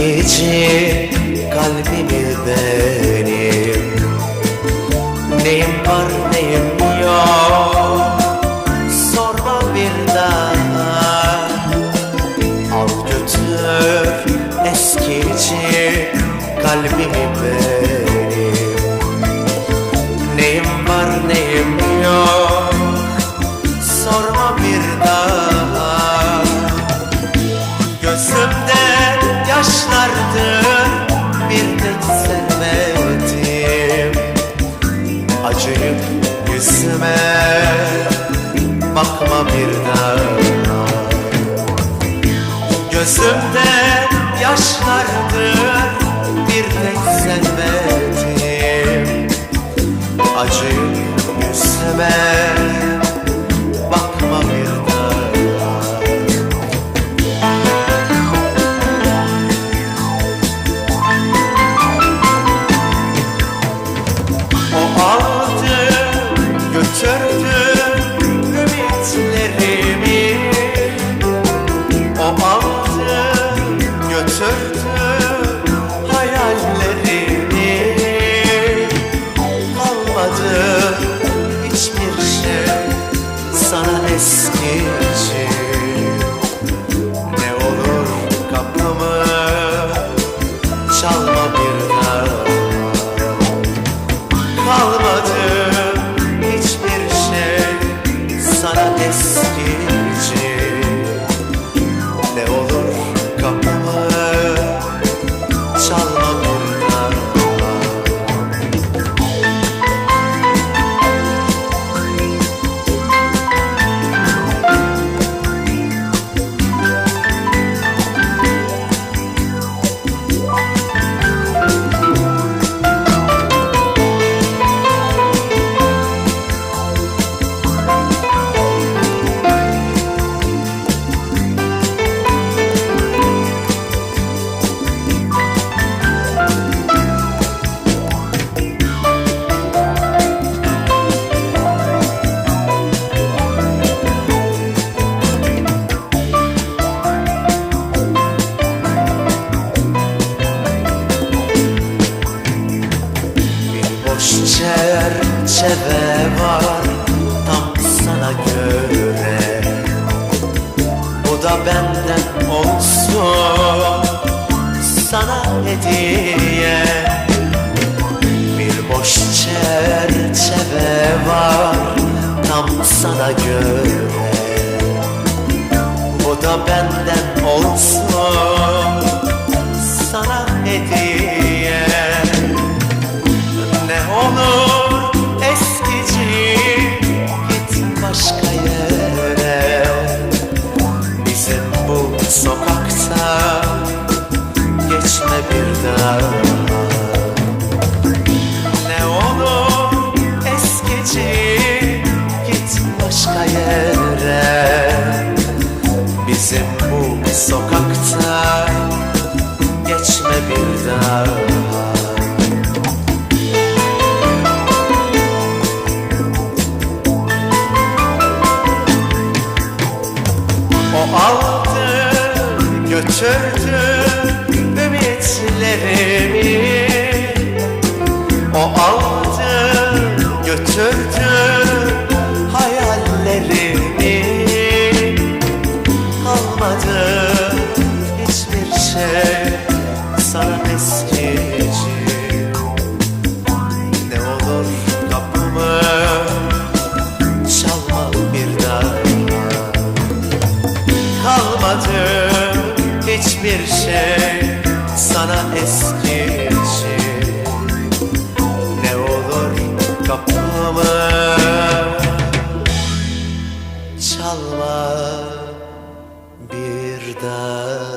eskici kalbimi benim. Neyim var neyim yok? Sorma bir daha. Al götür eskici kalbimi benim bakma bir daha Gözümde yaşlardı bir tek sevmedim Acıyıp yüzüme bakma bir daha O aldı sana boş çerçeve var tam sana göre. Bu da benden olsun sana hediye. Bir boş çerçeve var tam sana göre. Bu da benden götürdü ümitlerimi O aldı götürdü hayallerimi. Kalmadı hiçbir şey sana eskici Ne olur kapımı çalma bir daha